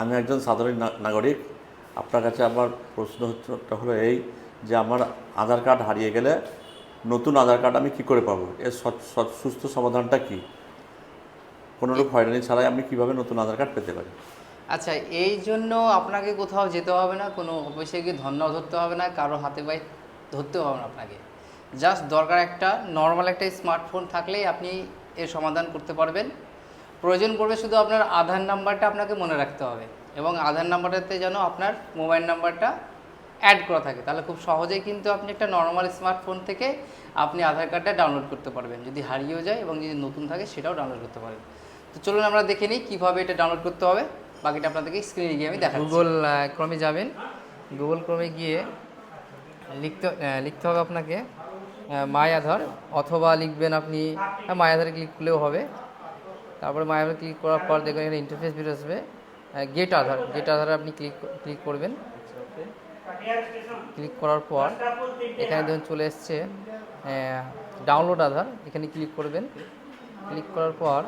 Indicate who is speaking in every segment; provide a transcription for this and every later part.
Speaker 1: আমি একজন সাধারণ নাগরিক। আপনার কাছে আমার প্রশ্ন হচ্ছে হলো এই যে আমার আধার কার্ড হারিয়ে গেলে নতুন আধার কার্ড আমি কি করে পাবো? এর সুস্থ সমাধানটা কি? কোনোরূপ হয়রানি ছাড়াই আমি কীভাবে নতুন আধার কার্ড পেতে পারি?
Speaker 2: আচ্ছা এই জন্য আপনাকে কোথাও যেতে হবে না, কোনো অফিসে গিয়ে ধর্নাও ধরতে হবে না, কারও হাতে পায়ে ধরতেও হবে না আপনাকে। জাস্ট দরকার একটা, নর্মাল একটা স্মার্টফোন থাকলেই আপনি এর সমাধান করতে পারবেন। প্রয়োজন পড়বে শুধু আপনার আধার নাম্বারটা আপনাকে মনে রাখতে হবে এবং আধার নাম্বারটাতে যেন আপনার মোবাইল নাম্বারটা অ্যাড করা থাকে। তাহলে খুব সহজেই কিন্তু আপনি একটা নর্মাল স্মার্টফোন থেকে আপনি আধার কার্ডটা ডাউনলোড করতে পারবেন। যদি হারিয়েও যায় এবং যদি নতুন থাকে সেটাও ডাউনলোড করতে পারেন তো চলুন আমরা দেখে নিই কীভাবে এটা ডাউনলোড করতে হবে। বাকিটা আপনাদেরকে স্ক্রিনে গিয়ে আমি দেখাচ্ছি। গুগল ক্রমে যাবেন। গুগল ক্রমে গিয়ে লিখতে লিখতে হবে আপনাকে মাই আধার অথবা লিখবেন আপনি মাই আধারে ক্লিক করলেও হবে। তারপরে মাই আধার ক্লিক করার পর দেখবেন এখানে ইন্টারফেস বের আসবে। গেট আধার গেট আধারে আপনি ক্লিক ক্লিক করবেন। ক্লিক করার পর এখানে দেখুন চলে এসছে ডাউনলোড আধার। এখানে ক্লিক করবেন। ক্লিক করার পর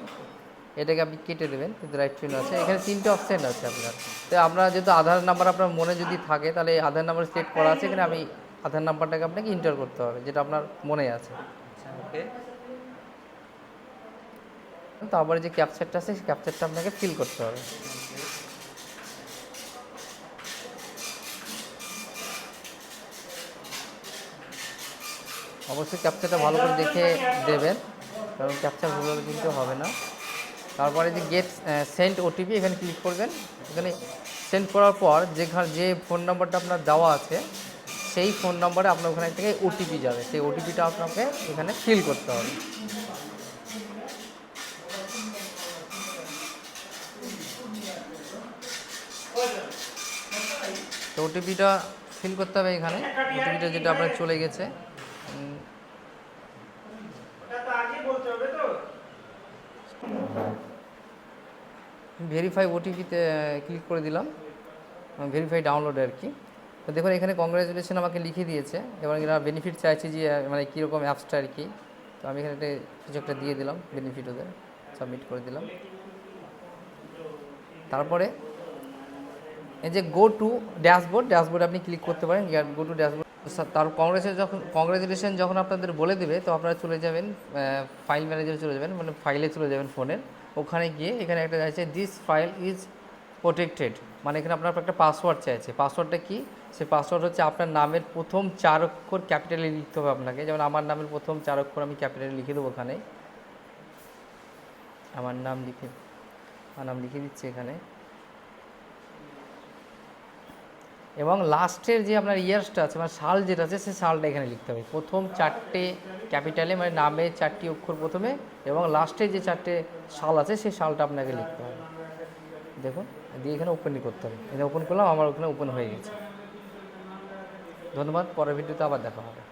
Speaker 2: এটাকে আপনি কেটে দেবেন কিন্তু রাইট চিহ্ন আছে। এখানে তিনটে অপশান আছে আপনার। তো আপনার যেহেতু আধার নাম্বার আপনার মনে যদি থাকে, তাহলে আধার নাম্বার সেট করা আছে। এখানে আমি আধার নাম্বারটাকে আপনাকে ইন্টার করতে হবে, যেটা আপনার মনে আছে।
Speaker 3: ওকে
Speaker 2: তারপরে যে ক্যাপচারটা আছে, সেই ক্যাপচারটা আপনাকে ফিল করতে হবে। অবশ্যই ক্যাপচারটা ভালো করে দেখে দেবেন, কারণ ক্যাপচার ভুল কিন্তু হবে না। তারপরে যে গেট সেন্ড ওটিপি এখানে ক্লিক করবেন। এখানে সেন্ড করার পর যেখানে, যে ফোন নাম্বারটা আপনার দেওয়া আছে, সেই ফোন নাম্বারে আপনার ওখানে থেকে ওটিপি যাবে। সেই ওটিপিটা আপনাকে এখানে ফিল করতে হবে। তো ওটিপিটা ফিল করতে হবে এখানে। ওটিপিটা যেটা আপনার চলে গেছে। ভেরিফাই ওটিপিতে ক্লিক করে দিলাম। ভেরিফাই ডাউনলোড আর কি। তো দেখুন, এখানে কংগ্রাচুলেশন আমাকে লিখে দিয়েছে। এবং এরা বেনিফিট চাইছে যে মানে কীরকম অ্যাপসটা আর কি। তো আমি এখানে একটা কিছু একটা দিয়ে দিলাম বেনিফিট ওদের সাবমিট করে দিলাম। তারপরে এই যে গো টু ড্যাশবোর্ড ড্যাশবোর্ড আপনি ক্লিক করতে পারেন গো টু ড্যাশবোর্ড তার কংগ্রেসের যখন কংগ্রেচুলেশন যখন আপনাদের বলে দেবে, তো আপনারা চলে যাবেন ফাইল ম্যানেজারে চলে যাবেন মানে ফাইলে চলে যাবেন ফোনের ওখানে গিয়ে এখানে একটা আছে দিস ফাইল ইজ প্রোটেক্টেড মানে এখানে আপনার একটা পাসওয়ার্ড চাইছে। পাসওয়ার্ডটা কি? সে পাসওয়ার্ড হচ্ছে আপনার নামের প্রথম চার অক্ষর ক্যাপিটালে লিখতে হবে আপনাকে। যেমন আমার নামের প্রথম চার অক্ষর আমি ক্যাপিটালে লিখে দেবো ওখানে। আমার নাম লিখে, আমার নাম লিখে দিচ্ছি এখানে। এবং লাস্টের যে আপনার ইয়ার্সটা আছে মানে সাল যেটা আছে, সে সালটা এখানে লিখতে হবে। প্রথম চারটে ক্যাপিটালে মানে নামে চারটি অক্ষর প্রথমে এবং লাস্টে যে চারটে সাল আছে সেই সালটা আপনাকে লিখতে হবে। দেখুন, দিয়ে এখানে ওপেনই করতে হবে। এখানে ওপেন করলাম, আমার ওখানে ওপেন হয়ে গেছে। ধন্যবাদ, পরের ভিডিওতে আবার দেখা হবে।